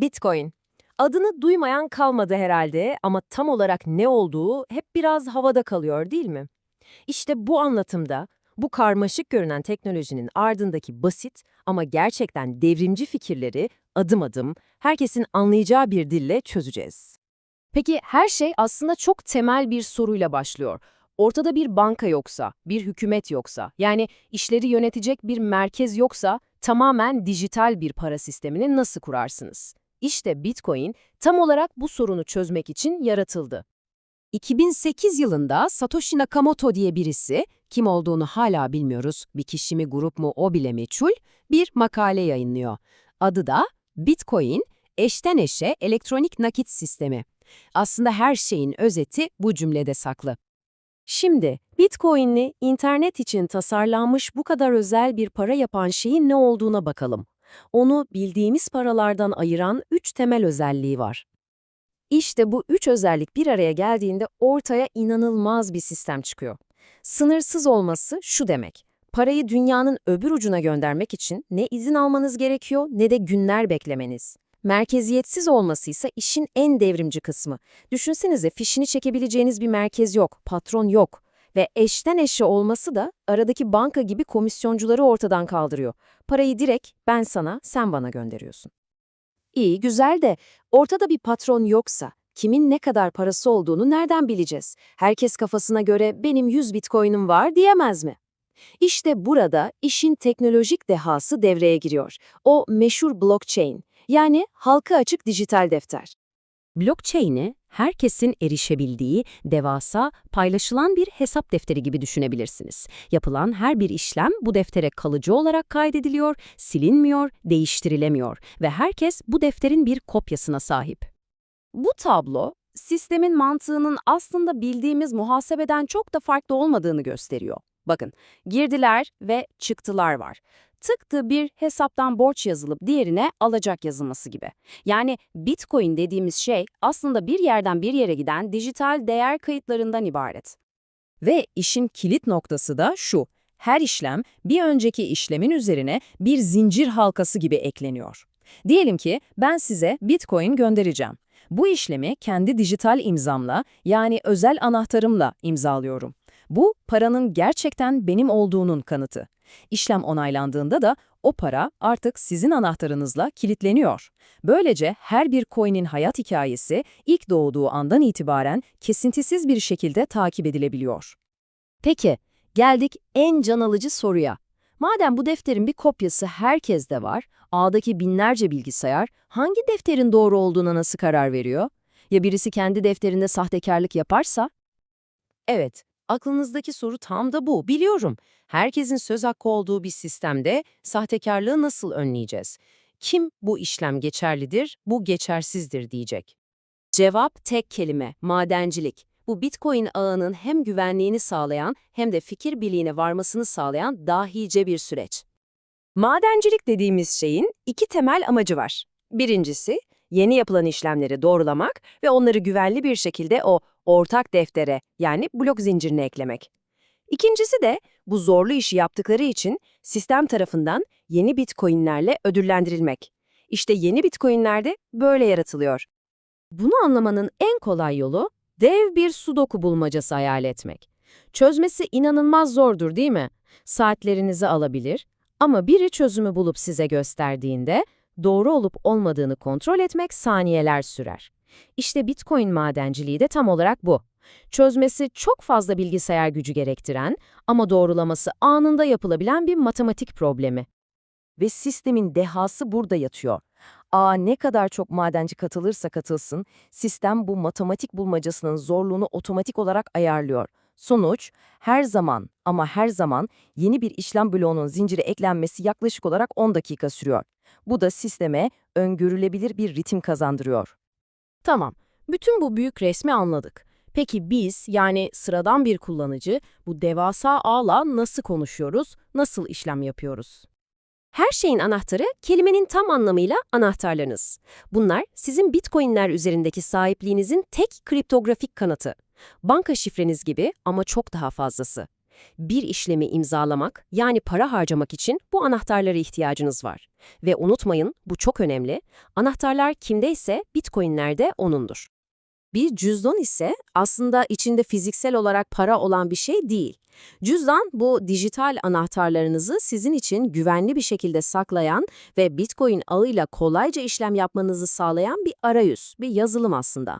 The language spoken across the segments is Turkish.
Bitcoin. Adını duymayan kalmadı herhalde ama tam olarak ne olduğu hep biraz havada kalıyor değil mi? İşte bu anlatımda bu karmaşık görünen teknolojinin ardındaki basit ama gerçekten devrimci fikirleri adım adım herkesin anlayacağı bir dille çözeceğiz. Peki her şey aslında çok temel bir soruyla başlıyor. Ortada bir banka yoksa, bir hükümet yoksa, yani işleri yönetecek bir merkez yoksa tamamen dijital bir para sistemini nasıl kurarsınız? İşte Bitcoin tam olarak bu sorunu çözmek için yaratıldı. 2008 yılında Satoshi Nakamoto diye birisi, kim olduğunu hala bilmiyoruz, bir kişi mi grup mu o bile meçhul, bir makale yayınlıyor. Adı da Bitcoin, eşten eşe elektronik nakit sistemi. Aslında her şeyin özeti bu cümlede saklı. Şimdi Bitcoin'li internet için tasarlanmış bu kadar özel bir para yapan şeyin ne olduğuna bakalım. Onu bildiğimiz paralardan ayıran üç temel özelliği var. İşte bu üç özellik bir araya geldiğinde ortaya inanılmaz bir sistem çıkıyor. Sınırsız olması şu demek. Parayı dünyanın öbür ucuna göndermek için ne izin almanız gerekiyor ne de günler beklemeniz. Merkeziyetsiz olması ise işin en devrimci kısmı. Düşünsenize fişini çekebileceğiniz bir merkez yok, patron yok. Ve eşten eşe olması da aradaki banka gibi komisyoncuları ortadan kaldırıyor. Parayı direkt ben sana, sen bana gönderiyorsun. İyi, güzel de ortada bir patron yoksa kimin ne kadar parası olduğunu nereden bileceğiz? Herkes kafasına göre benim 100 bitcoin'im var diyemez mi? İşte burada işin teknolojik dehası devreye giriyor. O meşhur blockchain, yani halka açık dijital defter. Blockchain'i herkesin erişebildiği, devasa, paylaşılan bir hesap defteri gibi düşünebilirsiniz. Yapılan her bir işlem bu deftere kalıcı olarak kaydediliyor, silinmiyor, değiştirilemiyor ve herkes bu defterin bir kopyasına sahip. Bu tablo, sistemin mantığının aslında bildiğimiz muhasebeden çok da farklı olmadığını gösteriyor. Bakın, girdiler ve çıktılar var tıktı bir hesaptan borç yazılıp diğerine alacak yazılması gibi. Yani Bitcoin dediğimiz şey aslında bir yerden bir yere giden dijital değer kayıtlarından ibaret. Ve işin kilit noktası da şu. Her işlem bir önceki işlemin üzerine bir zincir halkası gibi ekleniyor. Diyelim ki ben size Bitcoin göndereceğim. Bu işlemi kendi dijital imzamla yani özel anahtarımla imzalıyorum. Bu paranın gerçekten benim olduğunun kanıtı. İşlem onaylandığında da o para artık sizin anahtarınızla kilitleniyor. Böylece her bir coin'in hayat hikayesi ilk doğduğu andan itibaren kesintisiz bir şekilde takip edilebiliyor. Peki, geldik en can alıcı soruya. Madem bu defterin bir kopyası herkeste var, ağdaki binlerce bilgisayar hangi defterin doğru olduğuna nasıl karar veriyor? Ya birisi kendi defterinde sahtekarlık yaparsa? Evet, Aklınızdaki soru tam da bu, biliyorum. Herkesin söz hakkı olduğu bir sistemde sahtekarlığı nasıl önleyeceğiz? Kim bu işlem geçerlidir, bu geçersizdir diyecek. Cevap tek kelime, madencilik. Bu Bitcoin ağının hem güvenliğini sağlayan hem de fikir birliğine varmasını sağlayan dahice bir süreç. Madencilik dediğimiz şeyin iki temel amacı var. Birincisi, yeni yapılan işlemleri doğrulamak ve onları güvenli bir şekilde o ortak deftere yani blok zincirine eklemek. İkincisi de bu zorlu işi yaptıkları için sistem tarafından yeni bitcoinlerle ödüllendirilmek. İşte yeni bitcoinler de böyle yaratılıyor. Bunu anlamanın en kolay yolu dev bir sudoku bulmacası hayal etmek. Çözmesi inanılmaz zordur değil mi? Saatlerinizi alabilir ama biri çözümü bulup size gösterdiğinde doğru olup olmadığını kontrol etmek saniyeler sürer. İşte Bitcoin madenciliği de tam olarak bu. Çözmesi çok fazla bilgisayar gücü gerektiren ama doğrulaması anında yapılabilen bir matematik problemi. Ve sistemin dehası burada yatıyor. A ne kadar çok madenci katılırsa katılsın, sistem bu matematik bulmacasının zorluğunu otomatik olarak ayarlıyor. Sonuç, her zaman ama her zaman yeni bir işlem bloğunun zincire eklenmesi yaklaşık olarak 10 dakika sürüyor. Bu da sisteme öngörülebilir bir ritim kazandırıyor. Tamam, bütün bu büyük resmi anladık. Peki biz, yani sıradan bir kullanıcı, bu devasa ağla nasıl konuşuyoruz, nasıl işlem yapıyoruz? Her şeyin anahtarı, kelimenin tam anlamıyla anahtarlarınız. Bunlar, sizin bitcoinler üzerindeki sahipliğinizin tek kriptografik kanıtı. Banka şifreniz gibi ama çok daha fazlası. Bir işlemi imzalamak, yani para harcamak için bu anahtarlara ihtiyacınız var. Ve unutmayın, bu çok önemli, anahtarlar kimdeyse Bitcoin'ler de onundur. Bir cüzdan ise aslında içinde fiziksel olarak para olan bir şey değil. Cüzdan bu dijital anahtarlarınızı sizin için güvenli bir şekilde saklayan ve Bitcoin ağıyla kolayca işlem yapmanızı sağlayan bir arayüz, bir yazılım aslında.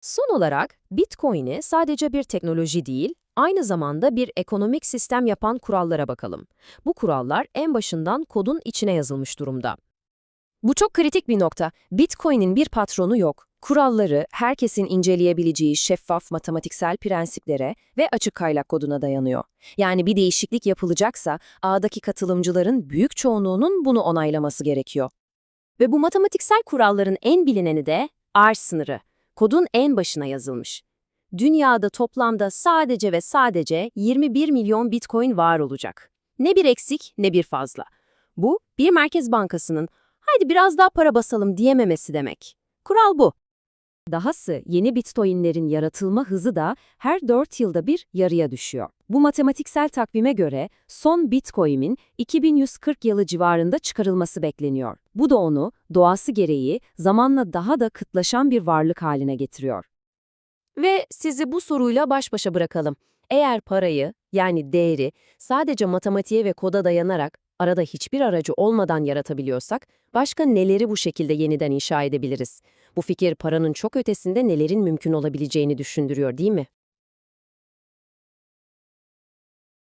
Son olarak Bitcoin'i sadece bir teknoloji değil, aynı zamanda bir ekonomik sistem yapan kurallara bakalım. Bu kurallar en başından kodun içine yazılmış durumda. Bu çok kritik bir nokta. Bitcoin'in bir patronu yok. Kuralları herkesin inceleyebileceği şeffaf matematiksel prensiplere ve açık kaynak koduna dayanıyor. Yani bir değişiklik yapılacaksa ağdaki katılımcıların büyük çoğunluğunun bunu onaylaması gerekiyor. Ve bu matematiksel kuralların en bilineni de arz sınırı. Kodun en başına yazılmış. Dünyada toplamda sadece ve sadece 21 milyon Bitcoin var olacak. Ne bir eksik ne bir fazla. Bu bir merkez bankasının haydi biraz daha para basalım diyememesi demek. Kural bu. Dahası yeni Bitcoin'lerin yaratılma hızı da her 4 yılda bir yarıya düşüyor. Bu matematiksel takvime göre son Bitcoin'in 2140 yılı civarında çıkarılması bekleniyor. Bu da onu doğası gereği zamanla daha da kıtlaşan bir varlık haline getiriyor. Ve sizi bu soruyla baş başa bırakalım. Eğer parayı, yani değeri, sadece matematiğe ve koda dayanarak, arada hiçbir aracı olmadan yaratabiliyorsak, başka neleri bu şekilde yeniden inşa edebiliriz? Bu fikir paranın çok ötesinde nelerin mümkün olabileceğini düşündürüyor değil mi?